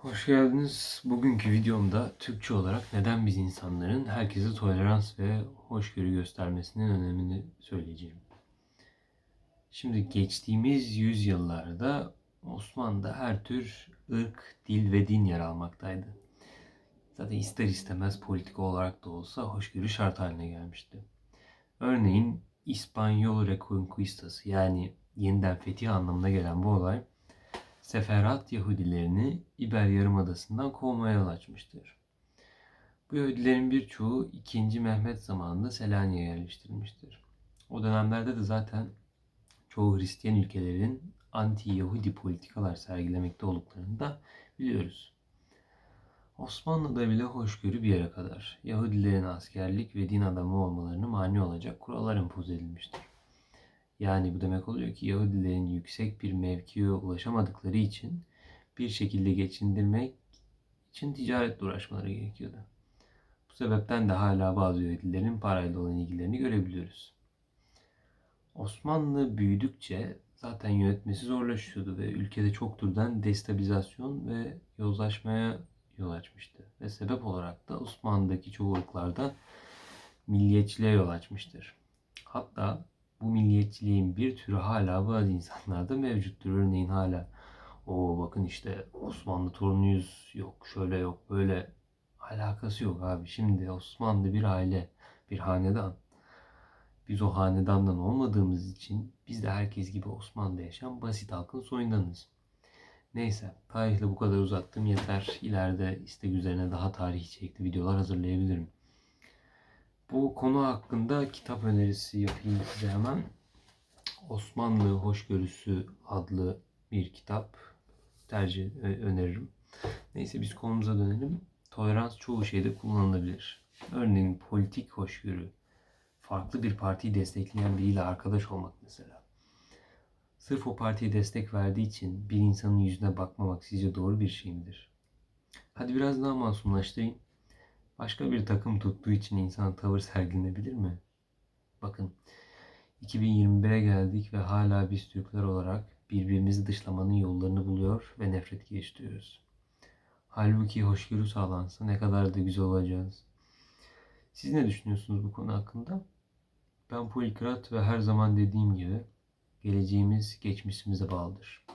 Hoş geldiniz. Bugünkü videomda Türkçe olarak neden biz insanların herkese tolerans ve hoşgörü göstermesinin önemini söyleyeceğim. Şimdi geçtiğimiz yüzyıllarda Osmanlı'da her tür ırk, dil ve din yer almaktaydı. Zaten ister istemez politik olarak da olsa hoşgörü şart haline gelmişti. Örneğin İspanyol Reconquistası yani yeniden fetih anlamına gelen bu olay Seferat Yahudilerini İber Yarımadası'ndan kovmaya yol açmıştır. Bu Yahudilerin birçoğu 2. Mehmet zamanında Selanik'e yerleştirilmiştir. O dönemlerde de zaten çoğu Hristiyan ülkelerin anti-Yahudi politikalar sergilemekte olduklarını da biliyoruz. Osmanlı'da bile hoşgörü bir yere kadar Yahudilerin askerlik ve din adamı olmalarını mani olacak kurallar empoze edilmiştir. Yani bu demek oluyor ki Yahudilerin yüksek bir mevkiye ulaşamadıkları için bir şekilde geçindirmek için ticaretle uğraşmaları gerekiyordu. Bu sebepten de hala bazı Yahudilerin parayla olan ilgilerini görebiliyoruz. Osmanlı büyüdükçe zaten yönetmesi zorlaşıyordu ve ülkede çok türden destabilizasyon ve yozlaşmaya yol açmıştı. Ve sebep olarak da Osmanlı'daki çoğu ırklarda milliyetçiliğe yol açmıştır. Hatta bu milliyetçiliğin bir türü hala bazı insanlarda mevcuttur. Örneğin hala o bakın işte Osmanlı torunuyuz yok şöyle yok böyle alakası yok abi. Şimdi Osmanlı bir aile, bir hanedan. Biz o hanedandan olmadığımız için biz de herkes gibi Osmanlı'da yaşayan basit halkın soyundanız. Neyse tarihle bu kadar uzattım yeter. İleride istek üzerine daha tarih içerikli videolar hazırlayabilirim. Bu konu hakkında kitap önerisi yapayım size hemen. Osmanlı Hoşgörüsü adlı bir kitap tercih öneririm. Neyse biz konumuza dönelim. Tolerans çoğu şeyde kullanılabilir. Örneğin politik hoşgörü, farklı bir partiyi destekleyen biriyle arkadaş olmak mesela. Sırf o partiye destek verdiği için bir insanın yüzüne bakmamak sizce doğru bir şey midir? Hadi biraz daha masumlaştırayım. Başka bir takım tuttuğu için insan tavır sergilenebilir mi? Bakın 2021'e geldik ve hala biz Türkler olarak birbirimizi dışlamanın yollarını buluyor ve nefret geliştiriyoruz. Halbuki hoşgörü sağlansa ne kadar da güzel olacağız. Siz ne düşünüyorsunuz bu konu hakkında? Ben Polikrat ve her zaman dediğim gibi geleceğimiz geçmişimize bağlıdır.